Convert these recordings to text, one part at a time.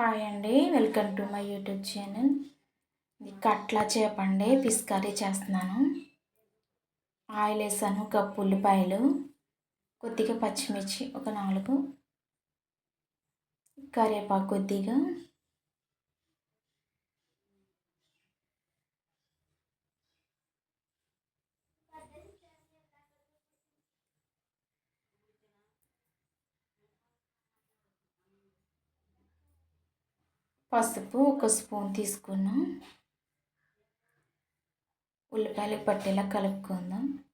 Hi అండి. Welcome to my YouTube channel. ఇది కట్లా చేపండి ఫిష్ కర్రీ చేస్తున్నాను. ఆయిల్ వేసాను కప్పు ఉల్లిపాయలు కొద్దిగా పచ్చిమిర్చి ఒక నాలుగు కరివేపాకు కొద్దిగా. పసుపు ఒక స్పూన్ తీసుకున్నాం. ఉల్లిపాయలు పట్టేలా కలుపుకుందాం.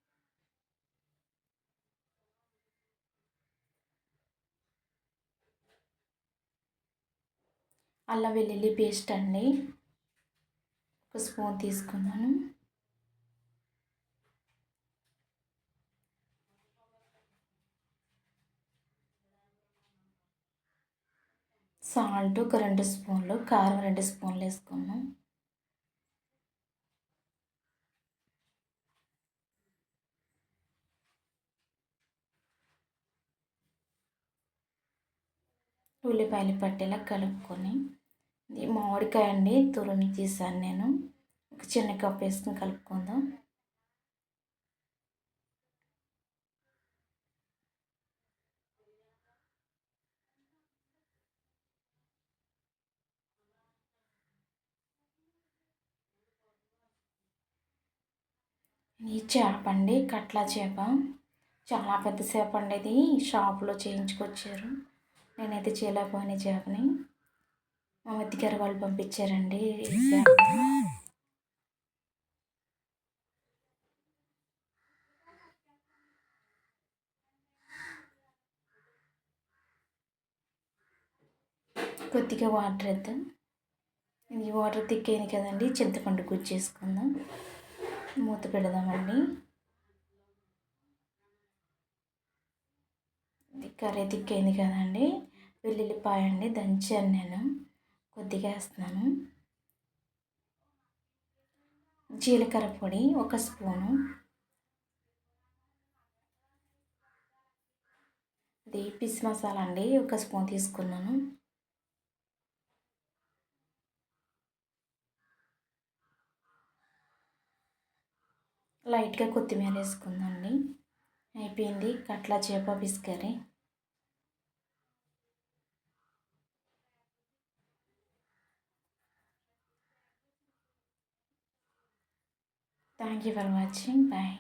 అల్లం వెల్లుల్లి పేస్ట్ అండి. ఒక స్పూన్ తీసుకున్నాను. సాల్ట్ ఒక రెండు స్పూన్లు కారం రెండు స్పూన్లు వేసుకున్నాం ఉల్లిపాయలు పట్టేలా కలుపుకొని ఇది మామిడికాయ అండి తురుమి తీసాను నేను. ఒక చిన్న కప్పు వేసుకుని కలుపుకుందాం. ఈ చేప అండి కట్ల చేప. చాలా పెద్ద చేప అండి ఇది. షాప్లో చేయించుకొచ్చారు. నేనైతే చేయలేకపోయిన చేపని. మా మధ్యగారు వాళ్ళు పంపించారండి కొద్దిగా వాటర్ వేద్దాం. ఇది వాటర్ తిక్కేది కదండి చింతపండు గుజ్జేసుకుందాం మూత పెడదామండి. ఇది కర్రీ తిక్కైంది కదండి. వెల్లుల్లిపాయ అండి దంచాను నేను కొద్దిగా వేస్తున్నాను. జీలకర్ర పొడి ఒక స్పూను. ఇది పిస్ మసాలా అండి ఒక స్పూన్ తీసుకున్నాను. లైట్గా కొత్తిమీర వేసుకుందండి. అయిపోయింది. కట్ల చేప బిస్కరీ. Thank you for watching bye